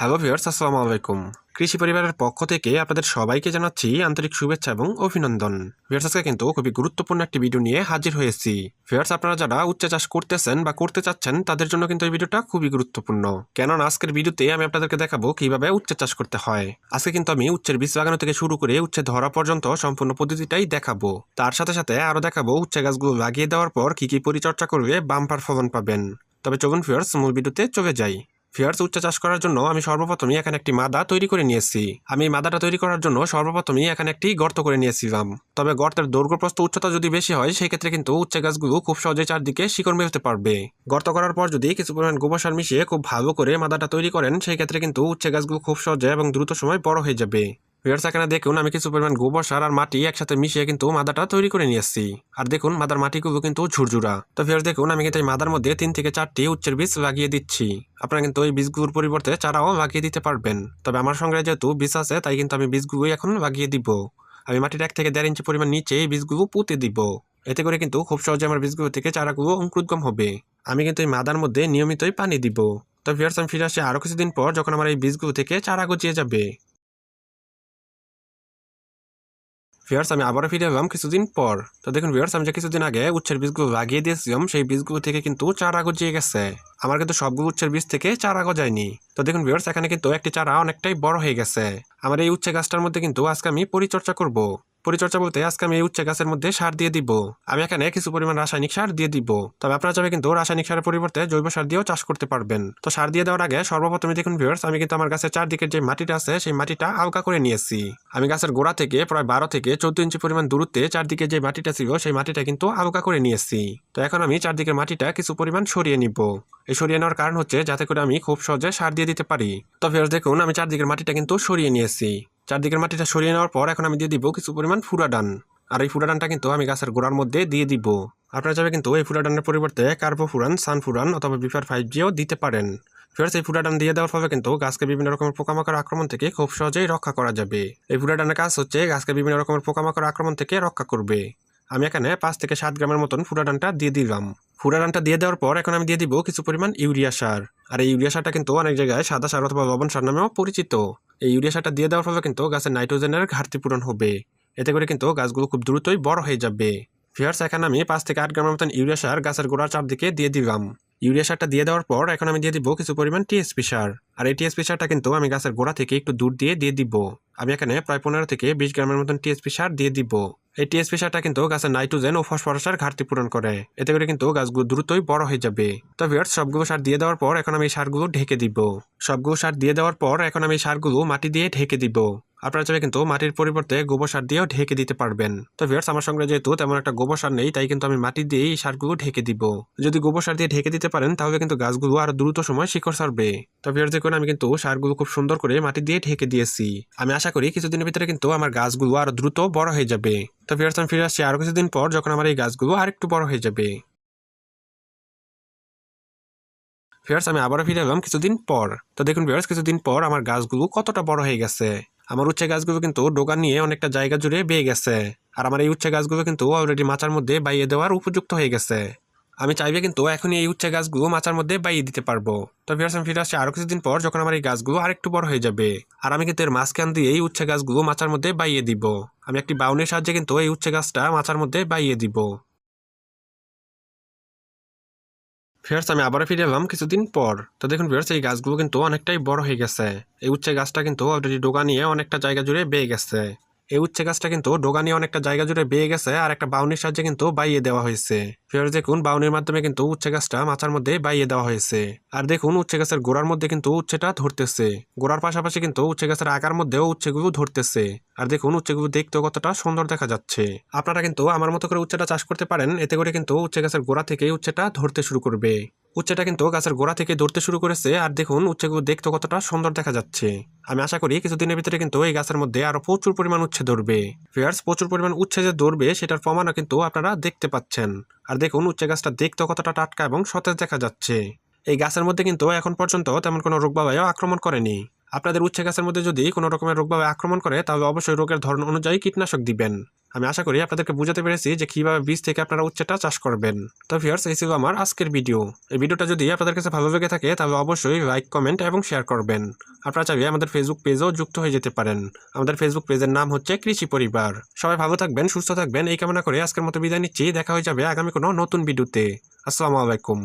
Hello viewers, আসসালামু আলাইকুম। কৃষি পরিবারের পক্ষ থেকে আপনাদের সবাইকে জানাচ্ছি আন্তরিক শুভেচ্ছা এবং অভিনন্দন। ভিউয়ার্স, আজকে কিন্তু খুবই গুরুত্বপূর্ণ একটি ভিডিও নিয়ে হাজির হয়েছি। ভিউয়ার্স, আপনারা যারা উচ্চ চাষ করতেছেন বা করতে চাচ্ছেন, তাদের জন্য কিন্তু এই ভিডিওটা খুবই গুরুত্বপূর্ণ। কেননা আজকের ভিডিওতে আমি আপনাদেরকে দেখাবো কীভাবে উচ্চ চাষ করতে হয়। আজকে কিন্তু আমি উচ্চের বীজ লাগানো থেকে শুরু করে উচ্চে ধরা পর্যন্ত সম্পূর্ণ পদ্ধতিটাই দেখাবো। তার সাথে সাথে আরও দেখাবো উচ্চে গাছগুলো লাগিয়ে দেওয়ার পর কি কি পরিচর্যা করবে বাম্পার ফলন পাবেন। তবে চলুন ভিউয়ার্স, মূল ভিডিওতে চলে যাই। ফিয়ার্স উচ্চ চাষ করার জন্য আমি সর্বপ্রথমই এখানে একটি মাদা তৈরি করে নিয়েছি আমি মাদাটা তৈরি করার জন্য সর্বপ্রথমই এখানে একটি গর্ত করে নিয়েছিলাম তবে গর্তের দৈর্ঘ্যপ্রস্থ উচ্চতা যদি বেশি হয়, সেক্ষেত্রে কিন্তু উচ্চ গাছগুলো খুব সহজে চারদিকে শিকড় মেলতে পারবে। গর্ত করার পর যদি কিছু পরিমাণ গোবর সার মিশিয়ে খুব ভালো করে মাদাটা তৈরি করেন সেই ক্ষেত্রে কিন্তু উচ্চ গাছগুলো খুব সহজে এবং দ্রুত সময় বড় হয়ে যাবে। ভিউয়ার্স এখানে দেখুন আমি কিছু পরিমাণ গোবর, সার আর মাটি একসাথে মিশিয়ে কিন্তু মাদাটা তৈরি করে নিয়ে এসেছি। আর দেখুন, মাদার মাটিগুলো কিন্তু ঝুরঝুরা। তো ভিউয়ার্স দেখুন, আমি কিন্তু এই মাদার মধ্যে তিন থেকে চারটি উচ্চের বীজ লাগিয়ে দিচ্ছি। আপনারা কিন্তু এই বীজগুলোর পরিবর্তে চারাও লাগিয়ে দিতে পারবেন। তবে আমার সঙ্গে যেহেতু বীজ আছে, তাই কিন্তু আমি বীজগুলোই এখন লাগিয়ে দিব। আমি মাটির এক থেকে দেড় ইঞ্চি পরিমাণ নিচে এই বীজগুলো পুঁতে দিব। এতে করে কিন্তু খুব সহজে আমার বীজগুলো থেকে চারাগুলো অঙ্কুরোদ্গম হবে। আমি কিন্তু এই মাদার মধ্যে নিয়মিতই পানি দিব। তো ভিউয়ার্স আমি ফিরে আসি আরও কিছুদিন পর যখন আমার এই বীজগুলো থেকে চারা গজিয়ে যাবে। ভিউয়ার্স আমি আবারও ফিরে এলাম কিছুদিন পর। তো দেখুন ভিওর্স আমি যে কিছুদিন আগে উচ্ছের বীজগুলো লাগিয়ে দিয়েছিলাম, সেই বীজগুলো থেকে কিন্তু চারা গজিয়ে গেছে। আমার কিন্তু সবগুলো উচ্ছের বীজ থেকে চারা গজায়নি। তো দেখুন ভিওর্স এখানে কিন্তু একটি চারা অনেকটাই বড় হয়ে গেছে। আমার এই উচ্ছে গাছটার মধ্যে কিন্তু আজকে আমি পরিচর্যা করব। পরিচর্যা বলতে আজকে আমি এই উচ্ছে গাছের মধ্যে সার দিয়ে দিব। আমি এখানে কিছু পরিমাণ রাসায়নিক সার দিয়ে দিব। তবে আপনারা চাইলে কিন্তু রাসায়নিক সারের পরিবর্তে জৈব সার দিয়েও চাষ করতে পারবেন। তো সার দিয়ে দেওয়ার আগে সর্বপ্রথমে দেখুন ভিউয়ার্স আমি কিন্তু আমার গাছের চারদিকের যে মাটিটা আছে, সেই মাটিটা আলগা করে নিয়েছি। আমি গাছের গোড়া থেকে প্রায় বারো থেকে চোদ্দ ইঞ্চি পরিমাণ দূরত্বে চারদিকে যে মাটিটা ছিল, সেই মাটিটা কিন্তু আলগা করে নিয়েছি। তো এখন আমি চারদিকের মাটিটা কিছু পরিমাণ সরিয়ে নিব। এই সরিয়ে নেওয়ার কারণ হচ্ছে যাতে করে আমি খুব সহজে সার দিয়ে দিতে পারি। তো ভিউয়ার্স দেখুন, আমি চারদিকের মাটিটা কিন্তু সরিয়ে নিয়েছি। চারদিকের মাটিটা সরিয়ে নেওয়ার পর এখন আমি দিয়ে দিব কিছু পরিমাণ ফুরাডান। আর এই ফুরাডানটা কিন্তু আমি গাছের গোড়ার মধ্যে দিয়ে দিব। আপনারা চাইবে কিন্তু এই ফুরাডানের পরিবর্তে কার্বোফুরান, সানফুরান অথবা বিফার ফাইভ জিও দিতে পারেন। ফেরত এই ফুরাডান দিয়ে দেওয়ার ফলে কিন্তু গাছকে বিভিন্ন রকমের পোকামাকড় আক্রমণ থেকে খুব সহজেই রক্ষা করা যাবে। এই ফুরাডানের কাজ হচ্ছে গাছকে বিভিন্ন রকমের পোকামাকড় আক্রমণ থেকে রক্ষা করবে। আমি এখানে পাঁচ থেকে সাত গ্রামের মতন ফুরাডানটা দিয়ে দিলাম। ফুরাডানটা দিয়ে দেওয়ার পর এখন আমি দিয়ে দিব কিছু পরিমাণ ইউরিয়া সার। আর এই ইউরিয়া সারটা কিন্তু অনেক জায়গায় সাদা সার অথবা লবণ সার নামেও পরিচিত। এই ইউরিয়া সারটা দিয়ে দেওয়ার ফলে কিন্তু গাছের নাইট্রোজেনের ঘাটতি পূরণ হবে। এতে করে কিন্তু গাছগুলো খুব দ্রুতই বড় হয়ে যাবে। ফিয়ার্স এখন আমি পাঁচ থেকে আট গ্রামের মতন ইউরিয়া সার গাছের গোড়ার চারদিকে দিয়ে দিলাম। ইউরিয়া সারটা দিয়ে দেওয়ার পর এখন আমি দিয়ে দিব কিছু পরিমাণ টিএসপি সার। আর এই টিএসপি সারটা কিন্তু আমি গাছের গোড়া থেকে একটু দূর দিয়ে দিয়ে দিব। আমি এখানে প্রায় পনেরো থেকে বিশ গ্রামের মতন টিএসপি সার দিয়ে দিব। এই টিএসপি সারটা কিন্তু গাছের নাইট্রোজেন ও ফসফরাসের ঘাটতি পূরণ করে। এতে করে কিন্তু গাছগুলো দ্রুতই বড় হয়ে যাবে। তো ভিয়ার্স সবগুলো সার দিয়ে দেওয়ার পর এখন আমি এই সারগুলো ঢেকে দিব। সবগুলো সার দিয়ে দেওয়ার পর এখন আমি এই সারগুলো মাটি দিয়ে ঢেকে দিব। আপনারা চাইলে কিন্তু মাটির পরিবর্তে গোবর সার দিয়েও ঢেকে দিতে পারবেন। তো ভিউয়ার্স আমার সঙ্গে যেহেতু তেমন একটা গোবর সার নেই, তাই কিন্তু আমি মাটি দিয়ে এই সারগুলো ঢেকে দিব। যদি গোবর সার দিয়ে ঢেকে দিতে পারেন, তাহলে কিন্তু গাছগুলো আরও দ্রুত সময় শিকড় ছাড়বে তো ভিউয়ার্স দেখুন, আমি কিন্তু সারগুলো খুব সুন্দর করে মাটি দিয়ে ঢেকে দিয়েছি। আমি আশা করি কিছুদিনের ভিতরে কিন্তু আমার গাছগুলো আরও দ্রুত বড় হয়ে যাবে। তো ভিউয়ার্স আমি ফিরে আসছি আরও কিছুদিন পর যখন আমার এই গাছগুলো আরেকটু বড় হয়ে যাবে। ভিউয়ার্স আমি আবারও ফিরে এলাম কিছুদিন পর। তো দেখুন ভিউয়ার্স কিছুদিন পর আমার গাছগুলো কতটা বড় হয়ে গেছে। আমার উচ্ছে গাছগুলো কিন্তু ডোকা নিয়ে অনেকটা জায়গা জুড়ে বেয়ে গেছে। আর আমার এই উচ্ছে গাছগুলো কিন্তু অলরেডি মাচার মধ্যে বাইয়ে দেওয়ার উপযুক্ত হয়ে গেছে। আমি চাইবে কিন্তু এখনই এই উচ্ছে গাছগুলো মাচার মধ্যে বাইয়ে দিতে পারব। তো ভিউয়ার্স, আমি ফিরে আসছি আরও কিছুদিন পর যখন আমার এই গাছগুলো আরেকটু বড় হয়ে যাবে। আর আমি কিন্তু এর মাঝখান দিয়ে এই উচ্ছে গাছগুলো মাচার মধ্যে বাইয়ে দিব। আমি একটি বাউনের সাহায্যে কিন্তু এই উচ্ছে গাছটা মাচার মধ্যে বাইয়ে দিব। ফিয়ার্স আমি আবারও ফিরে এলাম কিছুদিন পর। তো দেখুন ফেয়ার্স এই গাছগুলো কিন্তু অনেকটাই বড় হয়ে গেছে। এই উচ্ছে গাছটা কিন্তু ডোগা নিয়ে অনেকটা জায়গা জুড়ে বেয়ে গেছে। এই উচ্ছে গাছটা কিন্তু ডোগা নিয়ে অনেকটা জায়গা জুড়ে বেয়ে গেছে আর একটা বাউনির সাহায্যে কিন্তু বাইয়ে দেওয়া হয়েছে। ফিয়ার্স দেখুন, বাউনির মাধ্যমে কিন্তু উচ্ছে গাছটা মাচার মধ্যে বাইয়ে দেওয়া হয়েছে। আর দেখুন, উচ্ছে গাছের গোড়ার মধ্যে কিন্তু উচ্ছেটা ধরতেছে। গোড়ার পাশাপাশি কিন্তু উচ্ছে গাছের আকার মধ্যেও উচ্ছেগুলো ধরতেছে। আর দেখুন, উচ্ছেগুলো দেখতেও কতটা সুন্দর দেখা যাচ্ছে। আপনারা কিন্তু আমার মতো করে উচ্ছেটা চাষ করতে পারেন, এতে করে কিন্তু উচ্ছে গাছের গোড়া থেকে উচ্ছেটা ধরতে শুরু করবে। উচ্ছেটা কিন্তু গাছের গোড়া থেকে ধরতে শুরু করেছে। আর দেখুন, উচ্ছেগুলো দেখতে কতটা সুন্দর দেখা যাচ্ছে। আমি আশা করি কিছুদিনের ভিতরে কিন্তু এই গাছের মধ্যে আরও প্রচুর পরিমাণ উচ্ছে ধরবে। ফেয়ার্স প্রচুর পরিমাণ উচ্ছে যে ধরবে, সেটার প্রমাণও কিন্তু আপনারা দেখতে পাচ্ছেন। আর দেখুন, উচ্ছে গাছটা দেখতে কতটা টাটকা এবং সতেজ দেখা যাচ্ছে। এই গাছের মধ্যে কিন্তু এখন পর্যন্ত তেমন কোনো রোগবাবাইও আক্রমণ করেনি। আপনাদের উচ্ছে গাছের মধ্যে যদি কোনো রকমের রোগবাবাই আক্রমণ করে, তাহলে অবশ্যই রোগের ধরন অনুযায়ী কীটনাশক দিবেন। আমি আশা করি আপনাদেরকে বুঝাতে পেরেছি যে কীভাবে বীজ থেকে আপনারা উচ্ছেটা চাষ করবেন। তো ভিউয়ার্স এই ছিল আমার আজকের ভিডিও এই ভিডিওটা যদি আপনাদের কাছে ভালো লেগে থাকে, তাহলে অবশ্যই লাইক কমেন্ট এবং শেয়ার করবেন। আপনারা চাইলে আমাদের ফেসবুক পেজেও যুক্ত হয়ে যেতে পারেন। আমাদের ফেসবুক পেজের নাম হচ্ছে কৃষি পরিবার। সবাই ভালো থাকবেন, সুস্থ থাকবেন, এই কামনা করে আজকের মতো বিদায় নিচ্ছি। দেখা হয়ে যাবে আগামী কোনো নতুন ভিডিওতে আসসালামু আলাইকুম।